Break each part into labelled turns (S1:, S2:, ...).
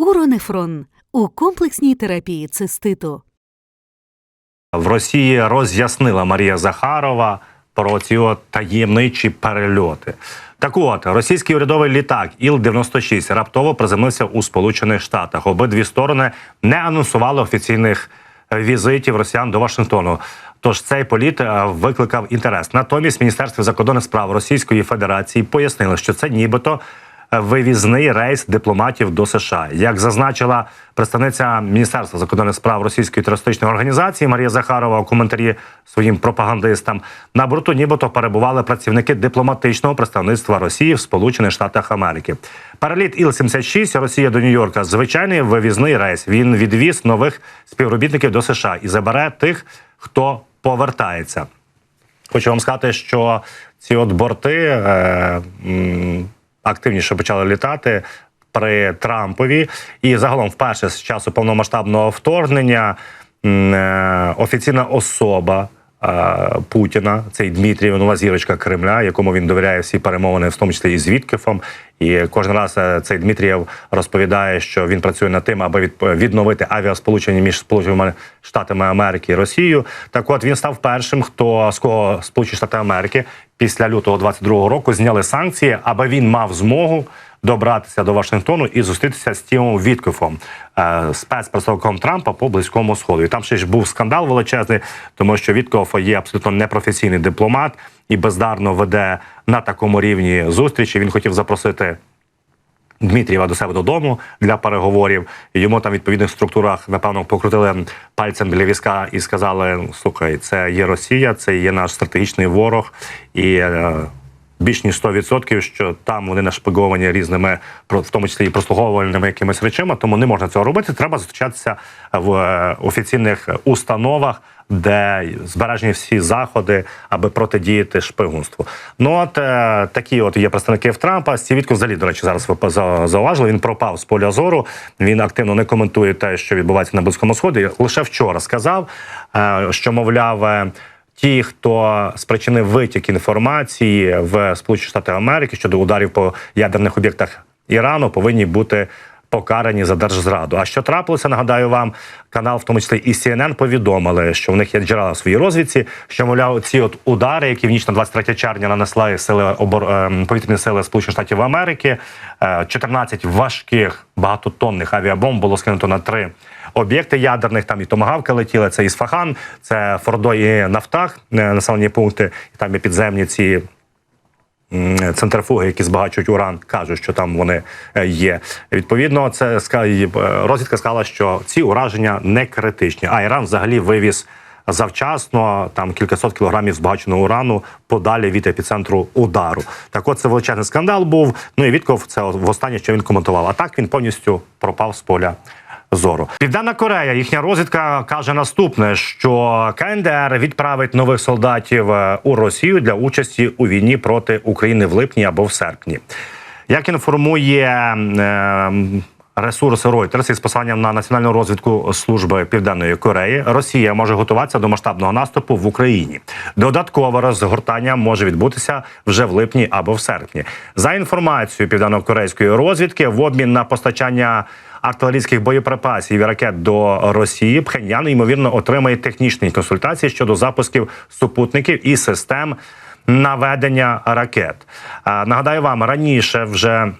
S1: Уронефрон у комплексній терапії циститу.
S2: В Росії роз'яснила Марія Захарова про ці таємничі перельоти. Так от, російський урядовий літак Іл-96 раптово приземлився у Сполучених Штатах. Обидві сторони не анонсували офіційних е, візитів росіян до Вашингтону. Тож цей політ е, викликав інтерес. Натомість Міністерство закордонних справ Російської Федерації пояснило, що це нібито вивізний рейс дипломатів до США. Як зазначила представниця Міністерства закордонних справ Російської терористичної організації Марія Захарова у коментарі своїм пропагандистам на борту, нібито перебували працівники дипломатичного представництва Росії в Сполучених Штатах Америки. Переліт Іл-76 Росія до Нью-Йорка звичайний вивізний рейс. Він відвіз нових співробітників до США і забере тих, хто повертається. Хочу вам сказати, що ці от борти. Е, активніше почали літати при Трампові, і загалом, вперше з часу повномасштабного вторгнення, е, офіційна особа. Е, Путіна, цей Дмитрій, нова зірочка Кремля, якому він довіряє всі перемовини, в тому числі і з Віткефом. І кожен раз е, цей Дмитрієв розповідає, що він працює над тим, аби від- відновити авіасполучення між Сполученими Штатами Америки і Росією. Так, от він став першим, хто з кого Сполучені Штати Америки після лютого 22-го року зняли санкції, аби він мав змогу добратися до Вашингтону і зустрітися з Тімом Віткофом, е, спецпредставником Трампа по близькому сходу. І там ще ж був скандал величезний, тому що Віткоф є абсолютно непрофесійний дипломат і бездарно веде на такому рівні зустрічі. Він хотів запросити. Дмитрієва до себе додому для переговорів. Йому там в відповідних структурах напевно покрутили пальцем біля візка і сказали: слухай, це є Росія, це є наш стратегічний ворог, і е, більш ніж 100%, що там вони нашпиговані різними, в тому числі і прослуговувальними якимись речами, тому не можна цього робити. Треба зустрічатися в е, офіційних установах. Де збережені всі заходи, аби протидіяти шпигунству. Ну от е, такі от є представники в Трампа. Стівітко взагалі, до речі, зараз ви за- зауважили. Він пропав з поля зору. Він активно не коментує те, що відбувається на близькому сході. Лише вчора сказав, е, що мовляв. Ті, хто спричинив витік інформації в Сполучені Штати Америки щодо ударів по ядерних об'єктах Ірану, повинні бути покарані за держзраду. А що трапилося? Нагадаю вам, канал, в тому числі і CNN, повідомили, що в них є джерела в своїй розвідці, що мовляв, ці от удари, які в ніч на 23 червня нанесли сили обор... ем, повітряні сили Сполучених Штатів Америки, е, 14 важких багатотонних авіабомб було скинуто на три об'єкти ядерних. Там і томагавки летіли. Це Ісфахан, це Фордо і Нафтах, е, населені пункти. І там і підземні ці. Центрифуги, які збагачують уран, кажуть, що там вони е, є. Відповідно, це е, розвідка сказала, що ці ураження не критичні. А Іран взагалі вивіз завчасно там кількасот кілограмів збагаченого урану подалі від епіцентру удару. Так, от це величезний скандал був. Ну і Вітков це востаннє, що він коментував. А так він повністю пропав з поля зору. Південна Корея, їхня розвідка каже наступне: що КНДР відправить нових солдатів е, у Росію для участі у війні проти України в липні або в серпні. Як інформує е, ресурс Reuters із посиланням на національну розвідку служби Південної Кореї, Росія може готуватися до масштабного наступу в Україні. Додаткове розгортання може відбутися вже в липні або в серпні. За інформацією південно-корейської розвідки, в обмін на постачання артилерійських боєприпасів і ракет до Росії, Пхеньян ймовірно отримає технічні консультації щодо запусків супутників і систем наведення ракет. Нагадаю вам раніше вже.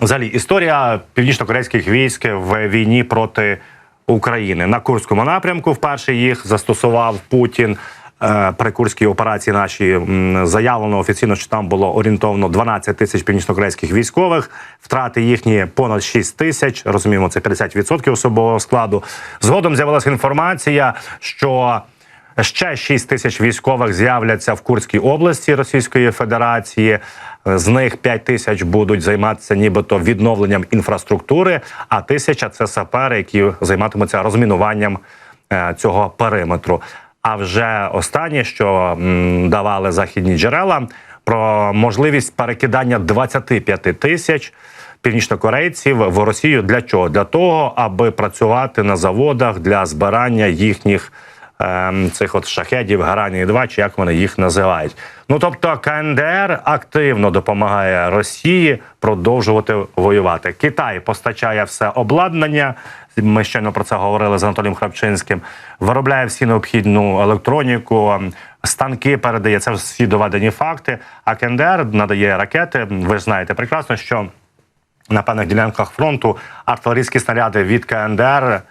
S2: Взагалі, історія північно-корейських військ в війні проти України на Курському напрямку. Вперше їх застосував Путін. Е, операції наші заявлено офіційно, що там було орієнтовно 12 тисяч північно-корейських військових. Втрати їхні понад 6 тисяч. Розуміємо, це 50% особового складу. Згодом з'явилася інформація, що Ще 6 тисяч військових з'являться в Курській області Російської Федерації. З них 5 тисяч будуть займатися нібито відновленням інфраструктури, а тисяча це сапери, які займатимуться розмінуванням е, цього периметру. А вже останнє, що давали західні джерела, про можливість перекидання 25 тисяч північнокорейців в Росію. Для чого? Для того, аби працювати на заводах для збирання їхніх ем, цих от шахедів, Гарані 2 чи як вони їх називають. Ну тобто КНДР активно допомагає Росії продовжувати воювати. Китай постачає все обладнання. Ми щойно про це говорили з Анатолієм Храпчинським. Виробляє всі необхідну електроніку, ем, станки передає. Це всі доведені факти. А КНДР надає ракети. Ви ж знаєте прекрасно, що на певних ділянках фронту артилерійські снаряди від КНДР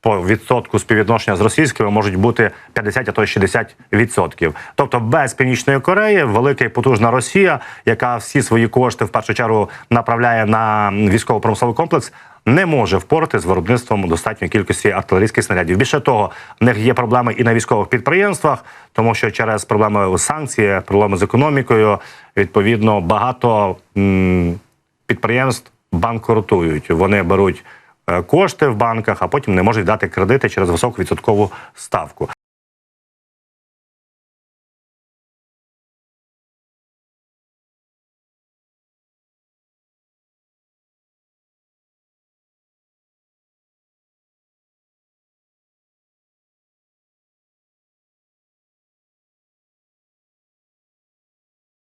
S2: по відсотку співвідношення з російськими можуть бути 50, а то й 60 відсотків. Тобто без північної Кореї велика і потужна Росія, яка всі свої кошти в першу чергу направляє на військово-промисловий комплекс. Не може впорати з виробництвом достатньої кількості артилерійських снарядів. Більше того, в них є проблеми і на військових підприємствах, тому що через проблеми санкції, проблеми з економікою, відповідно, багато м, підприємств банкрутують. Вони беруть е, кошти в банках, а потім не можуть дати кредити через високу відсоткову ставку.